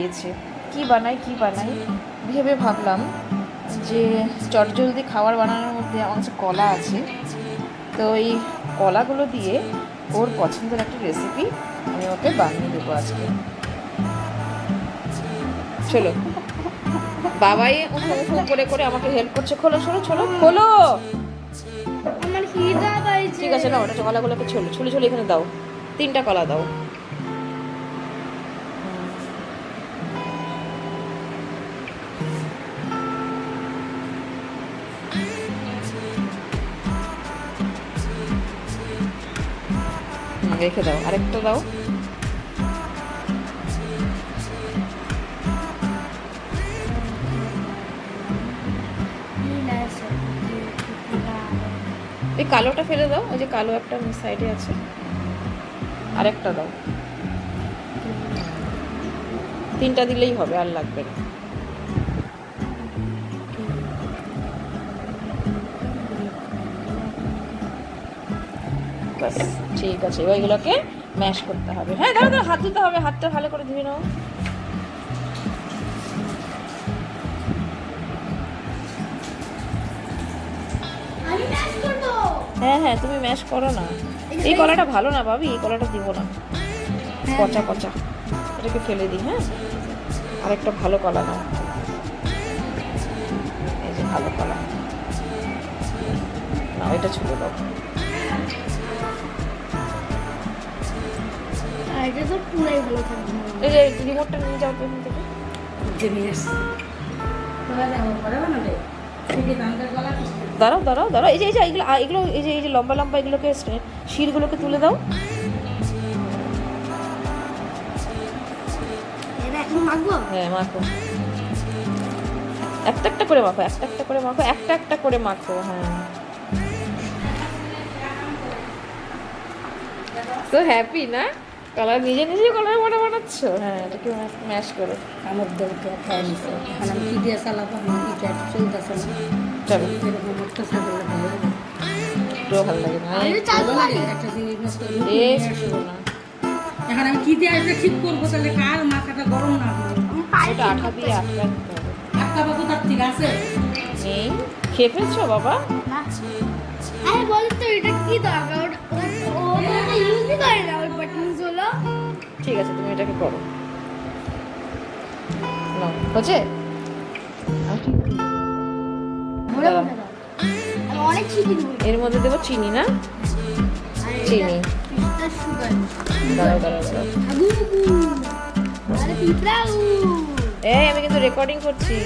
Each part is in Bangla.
দিয়েছে। কি বানাই কি বানাই? ভেবে ভাবলাম যে চটজলদি খাবার বানানোর মধ্যে আমার কাছে কলা আছে। তো এই কলাগুলো দিয়ে ওর পছন্দের একটা রেসিপি আমি ওকে বানিয়ে দেবো আজকে। চলো। বাবাই উঠো করে করে আমাকে হেল্প করছে। খোলো খোলো চলো। খোলো। ঠিক আছে না ওটা কলাগুলোকে ছোলো। ছুলে ছুলে এখানে দাও। তিনটা কলা দাও। রেখে দাও, আরেকটা দাও। এই কালোটা ফেলে দাও ওই যে কালো একটা সাইডে আছে। আরেকটা দাও। তিনটা দিলেই হবে, আর লাগবে না। বাস ঠিক আছে ওইগুলোকে ম্যাশ করতে হবে। হ্যাঁ দাঁড়া দাঁড়া হাত ধুতে হবে হাতটা ভালো করে ধুয়ে নাও। হ্যাঁ হ্যাঁ তুমি ম্যাশ করো না। এই কলাটা ভালো না ভাবি এই কলাটা দিব না। পচা পচা এটাকে ফেলে দিই হ্যাঁ। আরেকটা ভালো কলা নাও। এই যে ভালো কলা। না এটা ছুলে দাও। এটা তো পুরাই ভালো থাকবে এই যে রিমোটটা নিয়ে যাও তো এখান থেকে। দাঁড়াও দাঁড়াও দাঁড়াও। এই যে এই যে এগুলো আ- এগুলো এই যে এই যে লম্বা লম্বা এগুলোকে শিরগুলোকে তুলে দাও। হ্যাঁ মাখো। একটা একটা করে মাখো একটা একটা করে মাখো একটা একটা করে মাখো হ্যাঁ। তো হ্যাপি না? কালার নিজে নিজে কালার বানা বানাচ্ছ? হ্যাঁ এটাকে ম্যাশ করো। আমার দরকার খাই নিছে এখন আমি কি দিয়ে চালাবো? আমার এটা চলতেছে না চলো। এরকম একটা ছাগল ভালো লাগে। একটুও ভালো লাগে না। একটা জিনিস নষ্ট না। এখন আমি কি দিয়ে আসলে ঠিক করব? তাহলে কার মাথাটা গরম না হবে আমি পারি আঠা দিয়ে আটকা দিতে বাবু তার ঠিক আছে? খেয়ে ফেলছো বাবা? না। আরে বল তো এটা কি দরকার? ঠিক আছে তুমি এটাকে করো। হচ্ছে? এর মধ্যে দেবো চিনি না? চিনি। এই আমি কিন্তু রেকর্ডিং করছি।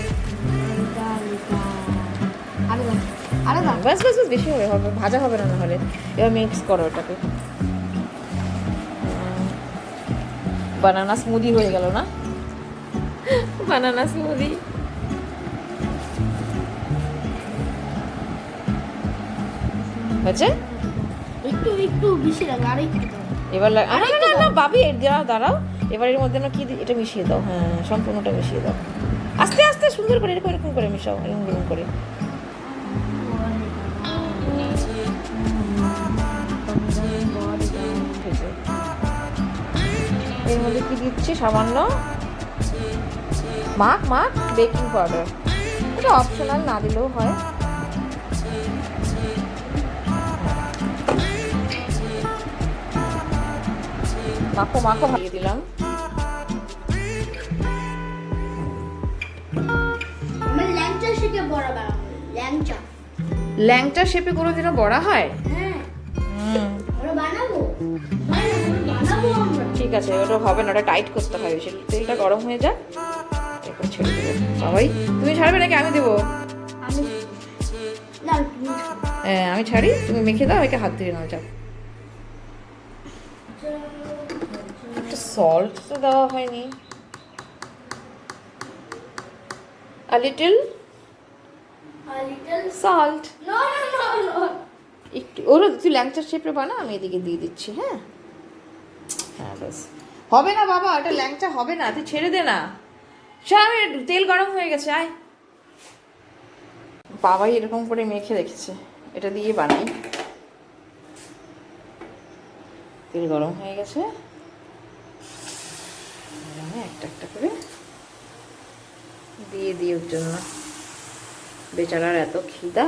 আরে দাও বাস বাস বাস বেশি হবে হবে ভাজা হবে না নাহলে। এবার মিক্স করো ওটাকে। বানানা স্মুদি হয়ে গেল না? বানানা স্মুদি হয়েছে? একটু একটু বেশি লাগে আর একটু এবার আরে না না বাবি দাঁড়াও দাঁড়াও। এবার এর মধ্যে না কি এটা মিশিয়ে দাও হ্যাঁ সম্পূর্ণটা মিশিয়ে দাও। আস্তে আস্তে সুন্দর করে এরকম এরকম করে মিশাও এরকম এরকম করে। এর মধ্যে কি দিচ্ছি? সামান্য মাখ মাখ বেকিং পাউডার এটা অপশনাল না দিলেও হয়। মাখো মাখো ভালিয়ে দিলাম। ল্যাংচা শিখে বড় বানাবো। ল্যাংচা শেপে কোনোদিনও বড়া হয়? হ্যাঁ। আছে ওটা হবে না ওটা টাইট করতে হয় বেশি। তেলটা গরম হয়ে যাক এরপর ছেড়ে দেবো। বাবাই তুমি ছাড়বে নাকি? আমি দেবো। হ্যাঁ আমি ছাড়ি তুমি মেখে দাও একে হাত দিয়ে নাও যাও। একটা সল্ট তো দেওয়া হয়নি। A little A little salt no no no no একটু ওরা তুই ল্যাংচার শেপে বানা আমি এদিকে দিয়ে দিচ্ছি হ্যাঁ? হ্যাঁ ব্যাস। হবে না বাবা, এটা ল্যাংচা হবে না, তুই ছেড়ে দে না। সামনে তেল গরম হয়ে গেছে, আয়। বাবাই এরকম করে মেখে রেখেছে, এটা দিয়ে বানাই। তেল গরম হয়ে গেছে। একটা একটা করে দিয়ে দিই ওর জন্য। বেচারার এত খিদা।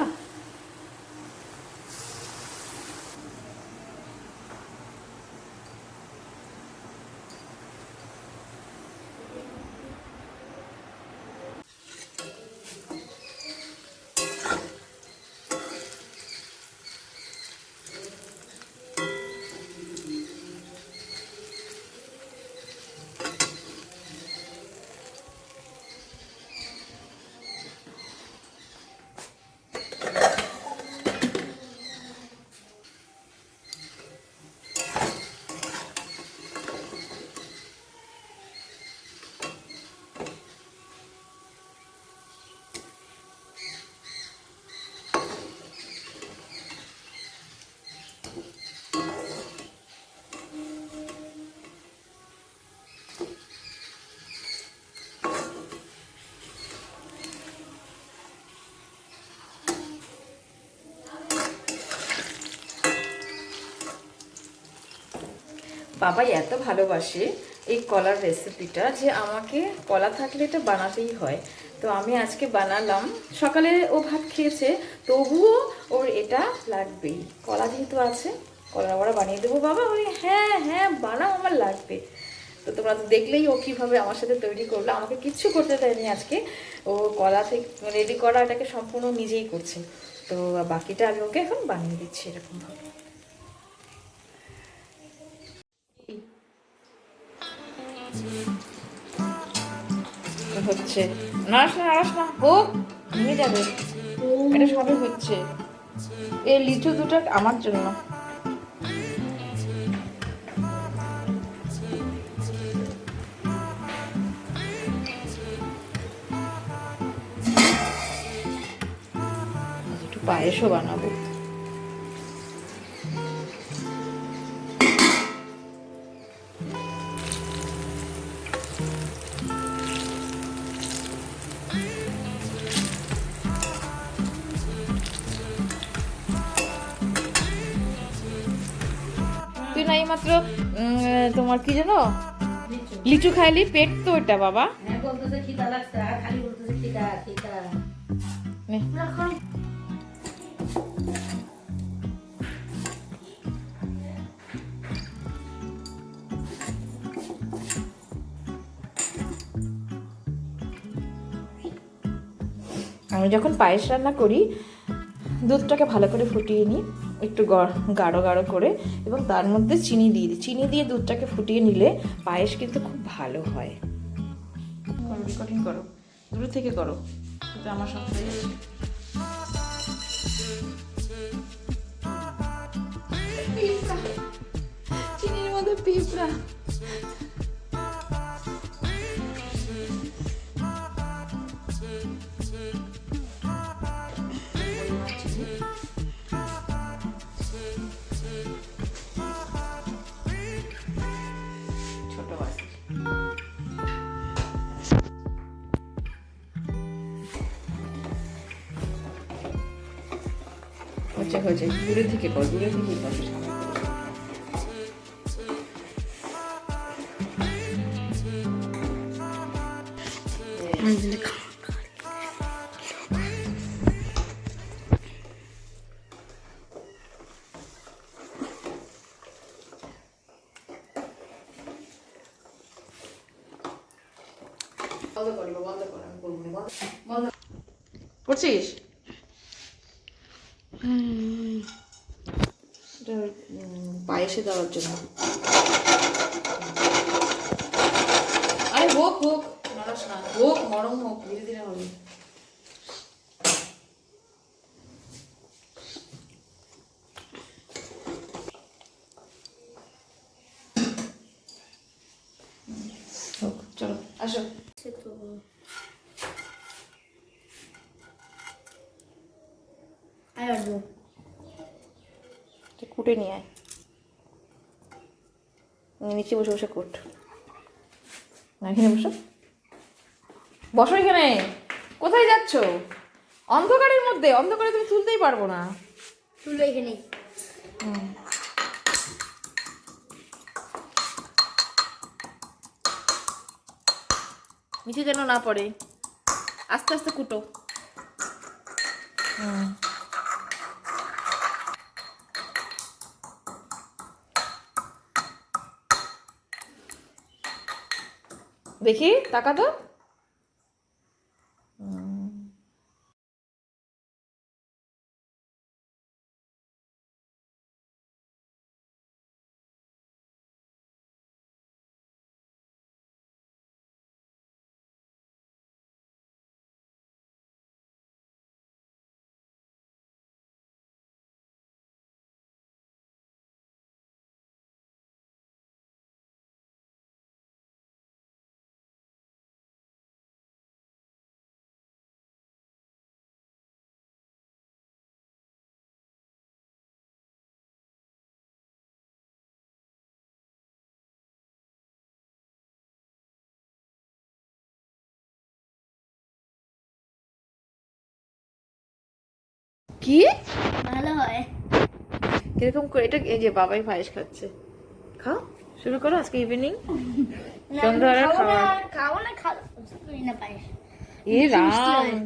বাবাই এত ভালোবাসে এই কলার রেসিপিটা যে আমাকে কলা থাকলে এটা বানাতেই হয়। তো আমি আজকে বানালাম। সকালে ও ভাত খেয়েছে, তবুও ওর এটা লাগবেই। কলা যেহেতু আছে কলা বড়া বানিয়ে দেবো বাবা। ওই হ্যাঁ হ্যাঁ বানাও, আমার লাগবে। তো তোমরা তো দেখলেই ও কীভাবে আমার সাথে তৈরি করল। আমাকে কিচ্ছু করতে দেয়নি আজকে। ও কলা থেকে রেডি করা এটাকে সম্পূর্ণ নিজেই করছে। তো বাকিটা আমি ওকে এখন বানিয়ে দিচ্ছি এরকমভাবে। হচ্ছে। না না ভেঙে যাবে। এটা সবে হচ্ছে। এই লিচু দুটো আমার জন্য। পায়েসও বানাবো। না এইমাত্র তোমার কি জানো লিচু খাইলি পেট তো এটা বাবা। হ্যাঁ। আমি যখন পায়েস রান্না করি দুধটাকে ভালো করে ফুটিয়ে নিই। একটু গাঢ় গাঢ় করে এবং তার মধ্যে চিনি দিয়ে দিই। চিনি দিয়ে দুধটাকে ফুটিয়ে নিলে পায়েস কিন্তু খুব ভালো হয়। করো রেকর্ডিং করো। দূর থেকে করো। এটা আমার সাথে চিনির মধ্যে পিঁপড়া। হচ্ছে হচ্ছে দূরে থেকে কর দূরে থেকে কর বন্ধ করিব বন্ধ কর আমি করব না, বন্ধ বন্ধ করছিস এটা উম, পায়েসে দেওয়ার জন্য। আরে হোক হোক না। হোক নরম হোক ধীরে ধীরে হবে। চলো আসো। কুটে নিয়ে আয়। নিচে বসে বসে কুট না, এখানে বসো। বসো এখানে। কোথায় যাচ্ছ? অন্ধকারের মধ্যে। অন্ধকারে তুমি তুলতেই পারব না। তুলো এখানে। নিচে যেন না পড়ে। আস্তে আস্তে কুটো। হুম। দেখি টাকা তো কি? ভালো হয়। কীরকম করে এটা এই যে বাবাই পায়েস খাচ্ছে। খাও শুরু করো আজকে ইভিনিং সন্ধ্যা খাও না খাওয়া। না খাও না পায়েস। এ রাম।